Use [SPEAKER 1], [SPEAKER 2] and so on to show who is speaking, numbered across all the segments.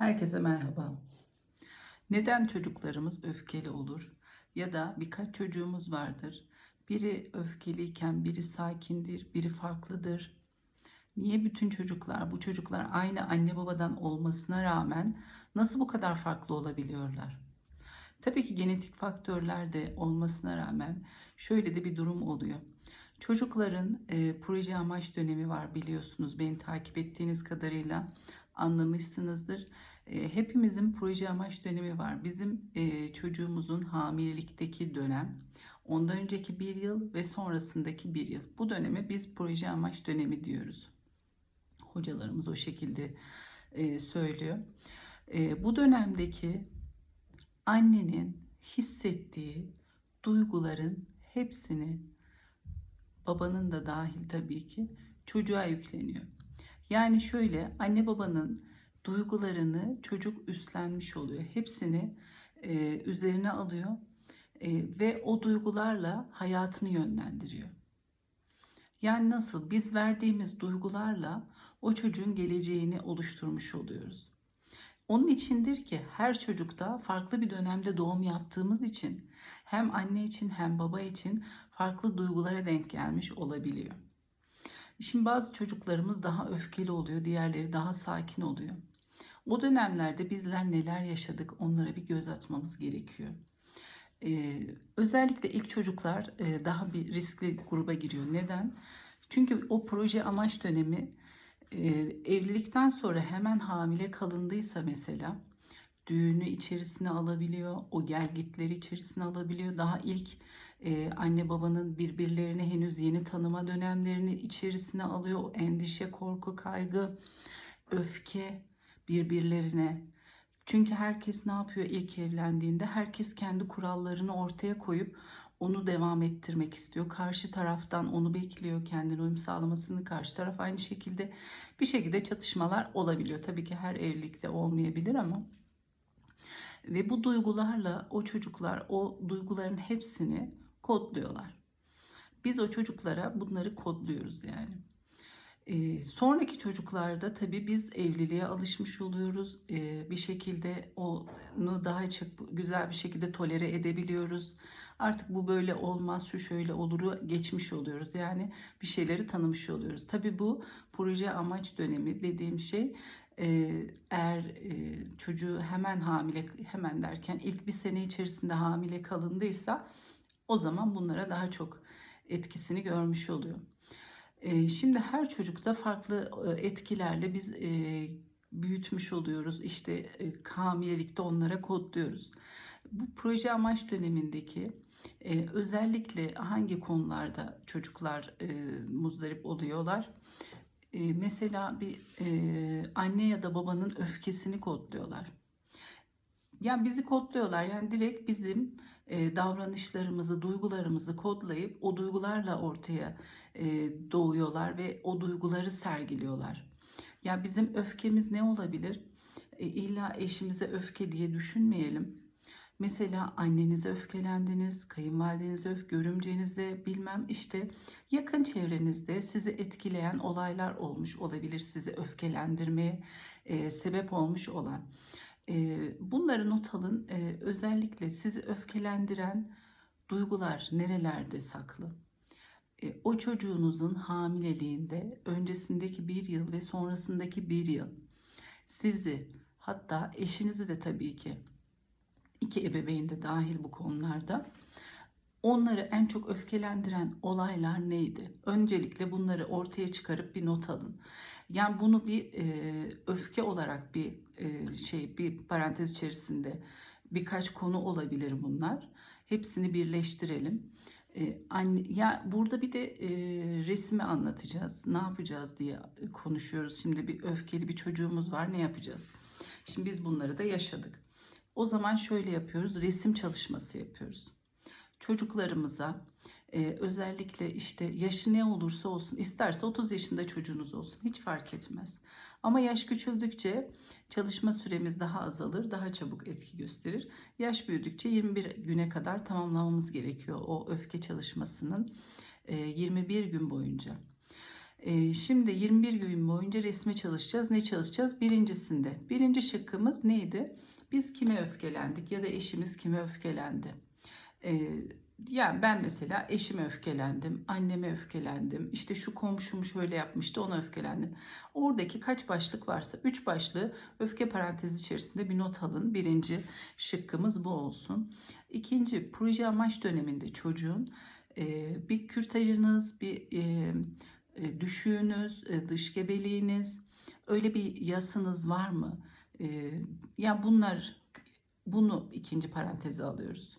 [SPEAKER 1] Herkese merhaba. Neden çocuklarımız öfkeli olur? Ya da birkaç çocuğumuz vardır. Biri öfkeliyken biri sakindir, biri farklıdır. Niye bütün çocuklar, bu çocuklar aynı anne babadan olmasına rağmen nasıl bu kadar farklı olabiliyorlar? Tabii ki genetik faktörler de olmasına rağmen şöyle de bir durum oluyor. Çocukların e, proje amaç dönemi var biliyorsunuz. Beni takip ettiğiniz kadarıyla anlamışsınızdır. E, hepimizin proje amaç dönemi var. Bizim e, çocuğumuzun hamilelikteki dönem, ondan önceki bir yıl ve sonrasındaki bir yıl. Bu döneme biz proje amaç dönemi diyoruz. Hocalarımız o şekilde e, söylüyor. E, bu dönemdeki annenin hissettiği duyguların hepsini babanın da dahil tabii ki çocuğa yükleniyor. Yani şöyle anne babanın duygularını çocuk üstlenmiş oluyor. Hepsini e, üzerine alıyor e, ve o duygularla hayatını yönlendiriyor. Yani nasıl biz verdiğimiz duygularla o çocuğun geleceğini oluşturmuş oluyoruz. Onun içindir ki her çocukta farklı bir dönemde doğum yaptığımız için hem anne için hem baba için farklı duygulara denk gelmiş olabiliyor. Şimdi bazı çocuklarımız daha öfkeli oluyor, diğerleri daha sakin oluyor. O dönemlerde bizler neler yaşadık onlara bir göz atmamız gerekiyor. Ee, özellikle ilk çocuklar e, daha bir riskli gruba giriyor. Neden? Çünkü o proje amaç dönemi e, evlilikten sonra hemen hamile kalındıysa mesela düğünü içerisine alabiliyor, o gelgitleri içerisine alabiliyor. Daha ilk e, anne babanın birbirlerini henüz yeni tanıma dönemlerini içerisine alıyor. O endişe, korku, kaygı, öfke birbirlerine. Çünkü herkes ne yapıyor ilk evlendiğinde? Herkes kendi kurallarını ortaya koyup onu devam ettirmek istiyor. Karşı taraftan onu bekliyor, kendine uyum sağlamasını. Karşı taraf aynı şekilde bir şekilde çatışmalar olabiliyor. Tabii ki her evlilikte olmayabilir ama ve bu duygularla o çocuklar o duyguların hepsini kodluyorlar. Biz o çocuklara bunları kodluyoruz yani. Ee, sonraki çocuklarda tabii biz evliliğe alışmış oluyoruz. Ee, bir şekilde onu daha çok güzel bir şekilde tolere edebiliyoruz. Artık bu böyle olmaz, şu şöyle oluru geçmiş oluyoruz. Yani bir şeyleri tanımış oluyoruz. Tabii bu proje amaç dönemi dediğim şey eğer çocuğu hemen hamile hemen derken ilk bir sene içerisinde hamile kalındıysa o zaman bunlara daha çok etkisini görmüş oluyor. Şimdi her çocukta farklı etkilerle biz büyütmüş oluyoruz. İşte hamilelikte onlara kodluyoruz. Bu proje amaç dönemindeki özellikle hangi konularda çocuklar muzdarip oluyorlar? E, mesela bir e, anne ya da babanın öfkesini kodluyorlar. Yani bizi kodluyorlar. Yani direkt bizim e, davranışlarımızı, duygularımızı kodlayıp o duygularla ortaya e, doğuyorlar ve o duyguları sergiliyorlar. Yani bizim öfkemiz ne olabilir? E, illa eşimize öfke diye düşünmeyelim. Mesela annenize öfkelendiniz, kayınvalidenize görümcenize bilmem işte yakın çevrenizde sizi etkileyen olaylar olmuş olabilir. Sizi öfkelendirmeye e, sebep olmuş olan. E, bunları not alın. E, özellikle sizi öfkelendiren duygular nerelerde saklı? E, o çocuğunuzun hamileliğinde öncesindeki bir yıl ve sonrasındaki bir yıl sizi hatta eşinizi de tabii ki iki ebeveyn de dahil bu konularda. Onları en çok öfkelendiren olaylar neydi? Öncelikle bunları ortaya çıkarıp bir not alın. Yani bunu bir e, öfke olarak bir e, şey bir parantez içerisinde birkaç konu olabilir bunlar. Hepsini birleştirelim. E, anne, ya burada bir de e, resmi anlatacağız. Ne yapacağız diye konuşuyoruz. Şimdi bir öfkeli bir çocuğumuz var. Ne yapacağız? Şimdi biz bunları da yaşadık. O zaman şöyle yapıyoruz. Resim çalışması yapıyoruz. Çocuklarımıza e, özellikle işte yaşı ne olursa olsun isterse 30 yaşında çocuğunuz olsun hiç fark etmez. Ama yaş küçüldükçe çalışma süremiz daha azalır, daha çabuk etki gösterir. Yaş büyüdükçe 21 güne kadar tamamlamamız gerekiyor o öfke çalışmasının e, 21 gün boyunca. Ee, şimdi 21 gün boyunca resme çalışacağız. Ne çalışacağız? Birincisinde. Birinci şıkkımız neydi? Biz kime öfkelendik ya da eşimiz kime öfkelendi? Ee, yani ben mesela eşime öfkelendim, anneme öfkelendim, işte şu komşum şöyle yapmıştı ona öfkelendim. Oradaki kaç başlık varsa 3 başlığı öfke parantezi içerisinde bir not alın. Birinci şıkkımız bu olsun. İkinci proje amaç döneminde çocuğun e, bir kürtajınız, bir e, e, düşüğünüz, dış gebeliğiniz, öyle bir yasınız var mı? E, ya bunlar bunu ikinci paranteze alıyoruz.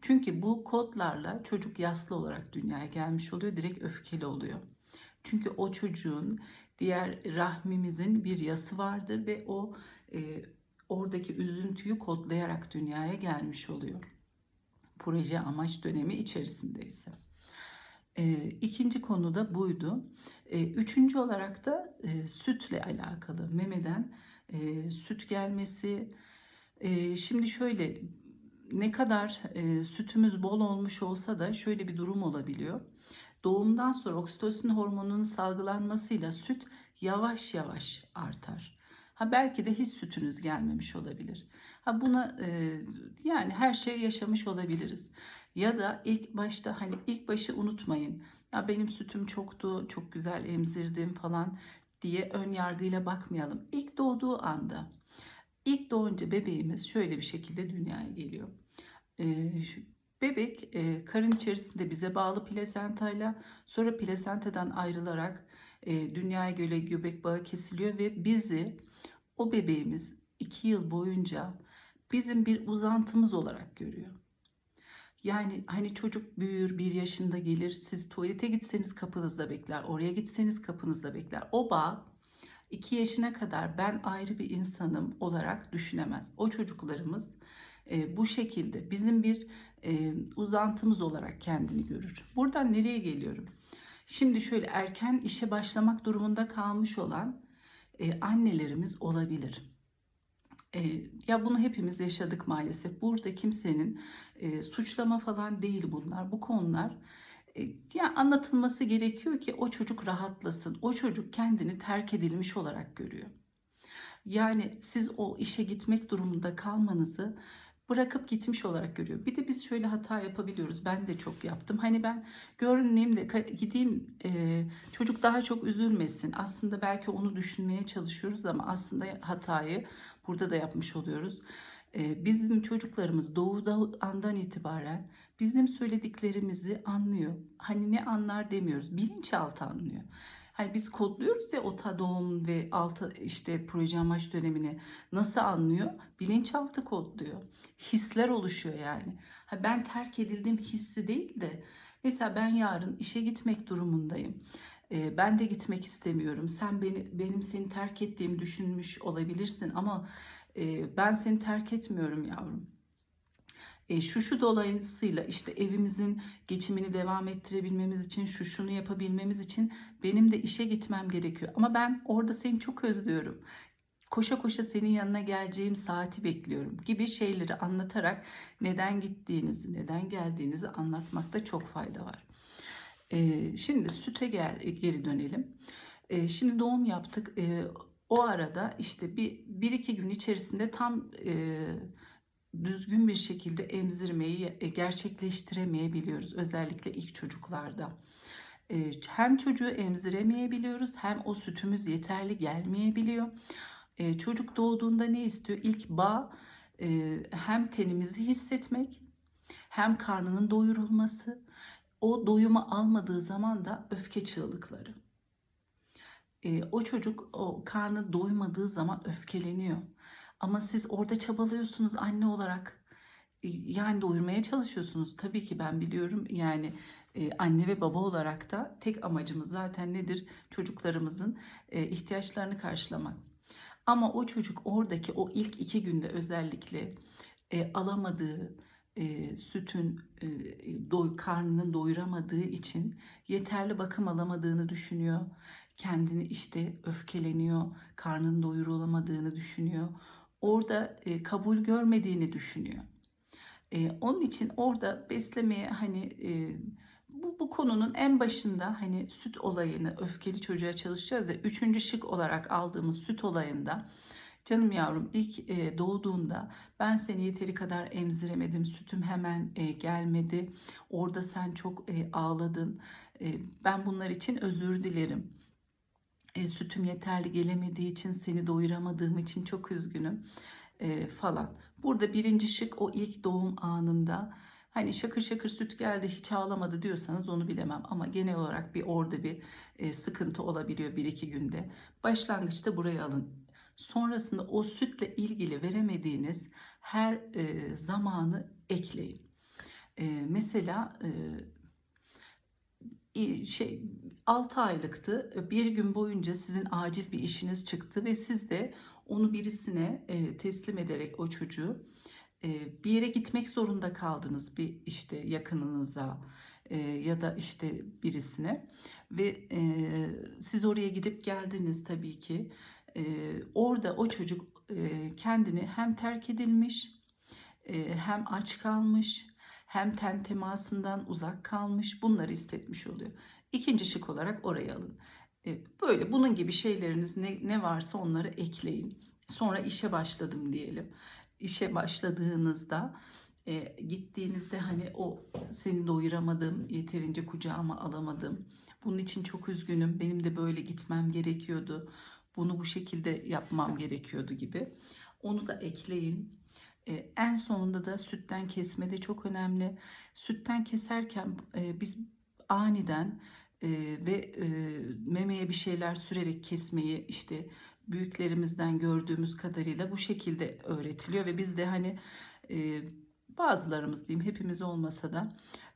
[SPEAKER 1] Çünkü bu kodlarla çocuk yaslı olarak dünyaya gelmiş oluyor, direkt öfkeli oluyor. Çünkü o çocuğun diğer rahmimizin bir yası vardır ve o e, oradaki üzüntüyü kodlayarak dünyaya gelmiş oluyor. Proje amaç dönemi içerisindeyse. E, ikinci konu da buydu. E, üçüncü olarak da e, sütle alakalı. Memeden e, süt gelmesi. E, şimdi şöyle ne kadar e, sütümüz bol olmuş olsa da şöyle bir durum olabiliyor. Doğumdan sonra oksitosin hormonunun salgılanmasıyla süt yavaş yavaş artar. Ha belki de hiç sütünüz gelmemiş olabilir. Ha buna e, yani her şey yaşamış olabiliriz. Ya da ilk başta hani ilk başı unutmayın. Ya benim sütüm çoktu, çok güzel emzirdim falan diye ön yargıyla bakmayalım. İlk doğduğu anda, ilk doğunca bebeğimiz şöyle bir şekilde dünyaya geliyor. Ee, bebek e, karın içerisinde bize bağlı plasentayla sonra plasentadan ayrılarak e, dünyaya göre göbek bağı kesiliyor ve bizi o bebeğimiz iki yıl boyunca bizim bir uzantımız olarak görüyor. Yani hani çocuk büyür bir yaşında gelir siz tuvalete gitseniz kapınızda bekler oraya gitseniz kapınızda bekler. O bağ 2 yaşına kadar ben ayrı bir insanım olarak düşünemez. O çocuklarımız e, bu şekilde bizim bir e, uzantımız olarak kendini görür. Buradan nereye geliyorum? Şimdi şöyle erken işe başlamak durumunda kalmış olan e, annelerimiz olabilir. E, ya bunu hepimiz yaşadık maalesef. Burada kimsenin e, suçlama falan değil bunlar. Bu konular e, ya anlatılması gerekiyor ki o çocuk rahatlasın. O çocuk kendini terk edilmiş olarak görüyor. Yani siz o işe gitmek durumunda kalmanızı bırakıp gitmiş olarak görüyor. Bir de biz şöyle hata yapabiliyoruz. Ben de çok yaptım. Hani ben görüneyim de gideyim e, çocuk daha çok üzülmesin. Aslında belki onu düşünmeye çalışıyoruz ama aslında hatayı burada da yapmış oluyoruz. E, bizim çocuklarımız doğuda andan itibaren bizim söylediklerimizi anlıyor. Hani ne anlar demiyoruz. Bilinçaltı anlıyor. Hani biz kodluyoruz ya o ta doğum ve altı işte proje amaç dönemini nasıl anlıyor? Bilinçaltı kodluyor. Hisler oluşuyor yani. Ha ben terk edildim hissi değil de mesela ben yarın işe gitmek durumundayım. Ee, ben de gitmek istemiyorum. Sen beni benim seni terk ettiğimi düşünmüş olabilirsin ama e, ben seni terk etmiyorum yavrum. E, şu şu dolayısıyla işte evimizin geçimini devam ettirebilmemiz için şu şunu yapabilmemiz için benim de işe gitmem gerekiyor. Ama ben orada seni çok özlüyorum. Koşa koşa senin yanına geleceğim saati bekliyorum gibi şeyleri anlatarak neden gittiğinizi, neden geldiğinizi anlatmakta çok fayda var. E, şimdi süte gel, geri dönelim. E, şimdi doğum yaptık. E, o arada işte bir, bir iki gün içerisinde tam e, düzgün bir şekilde emzirmeyi e, gerçekleştiremeyebiliyoruz. Özellikle ilk çocuklarda. E, hem çocuğu emziremeyebiliyoruz hem o sütümüz yeterli gelmeyebiliyor. E, çocuk doğduğunda ne istiyor? İlk bağ hem tenimizi hissetmek hem karnının doyurulması. O doyumu almadığı zaman da öfke çığlıkları. O çocuk o karnı doymadığı zaman öfkeleniyor. Ama siz orada çabalıyorsunuz anne olarak. Yani doyurmaya çalışıyorsunuz. Tabii ki ben biliyorum yani anne ve baba olarak da tek amacımız zaten nedir? Çocuklarımızın ihtiyaçlarını karşılamak. Ama o çocuk oradaki o ilk iki günde özellikle alamadığı sütün doy, karnının doyuramadığı için yeterli bakım alamadığını düşünüyor. Kendini işte öfkeleniyor, karnının doyurulamadığını düşünüyor orada e, kabul görmediğini düşünüyor. E, onun için orada beslemeye hani e, bu, bu konunun en başında hani süt olayını öfkeli çocuğa çalışacağız ya üçüncü şık olarak aldığımız süt olayında canım yavrum ilk e, doğduğunda ben seni yeteri kadar emziremedim sütüm hemen e, gelmedi orada sen çok e, ağladın e, ben bunlar için özür dilerim e, sütüm yeterli gelemediği için seni doyuramadığım için çok üzgünüm e, falan. Burada birinci şık o ilk doğum anında hani şakır şakır süt geldi hiç ağlamadı diyorsanız onu bilemem. Ama genel olarak bir orada bir e, sıkıntı olabiliyor bir iki günde. Başlangıçta buraya alın. Sonrasında o sütle ilgili veremediğiniz her e, zamanı ekleyin. E, mesela e, şey 6 aylıktı. Bir gün boyunca sizin acil bir işiniz çıktı ve siz de onu birisine e, teslim ederek o çocuğu e, bir yere gitmek zorunda kaldınız bir işte yakınınıza e, ya da işte birisine ve siz oraya gidip geldiniz tabii ki orada o çocuk kendini hem terk edilmiş hem aç kalmış hem ten temasından uzak kalmış bunları hissetmiş oluyor. İkinci şık olarak oraya alın. E, böyle bunun gibi şeyleriniz ne, ne varsa onları ekleyin. Sonra işe başladım diyelim. İşe başladığınızda e, gittiğinizde hani o seni doyuramadım, yeterince kucağıma alamadım. Bunun için çok üzgünüm. Benim de böyle gitmem gerekiyordu. Bunu bu şekilde yapmam gerekiyordu gibi. Onu da ekleyin. E, en sonunda da sütten kesme de çok önemli. Sütten keserken e, biz aniden e, ve e, memeye bir şeyler sürerek kesmeyi işte büyüklerimizden gördüğümüz kadarıyla bu şekilde öğretiliyor ve biz de hani e, bazılarımız diyeyim hepimiz olmasa da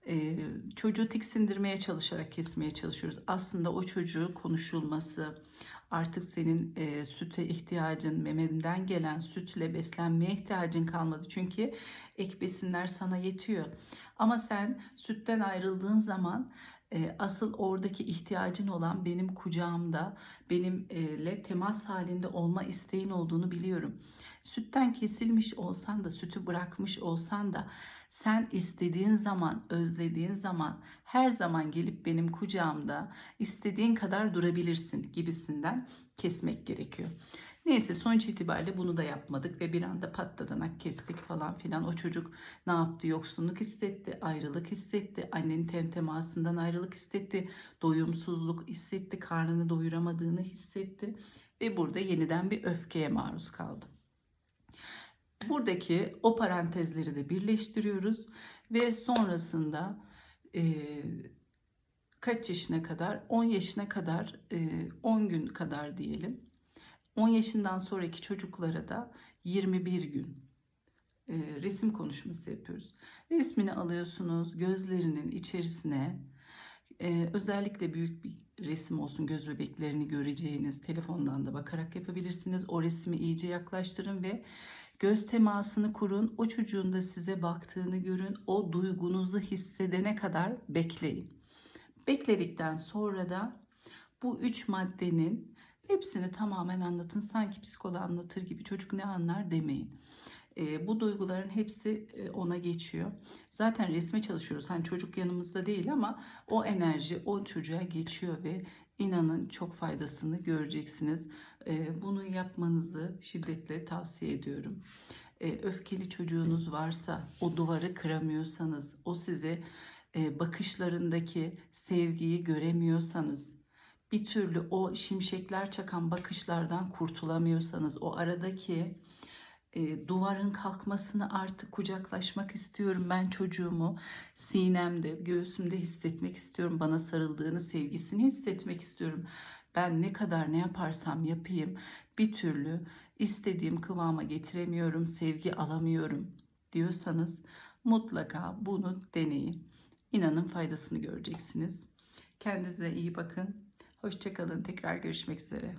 [SPEAKER 1] e, çocuğu tiksindirmeye çalışarak kesmeye çalışıyoruz. Aslında o çocuğu konuşulması, artık senin e, süte ihtiyacın, memeden gelen sütle beslenmeye ihtiyacın kalmadı. Çünkü ek besinler sana yetiyor. Ama sen sütten ayrıldığın zaman asıl oradaki ihtiyacın olan benim kucağımda, benimle temas halinde olma isteğin olduğunu biliyorum. Sütten kesilmiş olsan da, sütü bırakmış olsan da sen istediğin zaman, özlediğin zaman her zaman gelip benim kucağımda istediğin kadar durabilirsin gibisinden kesmek gerekiyor. Neyse sonuç itibariyle bunu da yapmadık ve bir anda patladanak kestik falan filan. O çocuk ne yaptı? Yoksunluk hissetti, ayrılık hissetti, annenin ten temasından ayrılık hissetti, doyumsuzluk hissetti, karnını doyuramadığını hissetti ve burada yeniden bir öfkeye maruz kaldı. Buradaki o parantezleri de birleştiriyoruz ve sonrasında e, kaç yaşına kadar? 10 yaşına kadar, e, 10 gün kadar diyelim. 10 yaşından sonraki çocuklara da 21 gün e, resim konuşması yapıyoruz. Resmini alıyorsunuz gözlerinin içerisine e, özellikle büyük bir resim olsun göz bebeklerini göreceğiniz telefondan da bakarak yapabilirsiniz. O resmi iyice yaklaştırın ve Göz temasını kurun. O çocuğun da size baktığını görün. O duygunuzu hissedene kadar bekleyin. Bekledikten sonra da bu üç maddenin hepsini tamamen anlatın. Sanki psikoloğa anlatır gibi çocuk ne anlar demeyin. E, bu duyguların hepsi e, ona geçiyor. Zaten resme çalışıyoruz. Hani çocuk yanımızda değil ama o enerji o çocuğa geçiyor ve inanın çok faydasını göreceksiniz. E, bunu yapmanızı şiddetle tavsiye ediyorum. E, öfkeli çocuğunuz varsa, o duvarı kıramıyorsanız, o size e, bakışlarındaki sevgiyi göremiyorsanız, bir türlü o şimşekler çakan bakışlardan kurtulamıyorsanız, o aradaki e, duvarın kalkmasını artık kucaklaşmak istiyorum. Ben çocuğumu sinemde, göğsümde hissetmek istiyorum. Bana sarıldığını, sevgisini hissetmek istiyorum. Ben ne kadar ne yaparsam yapayım bir türlü istediğim kıvama getiremiyorum, sevgi alamıyorum diyorsanız mutlaka bunu deneyin. İnanın faydasını göreceksiniz. Kendinize iyi bakın. Hoşçakalın. Tekrar görüşmek üzere.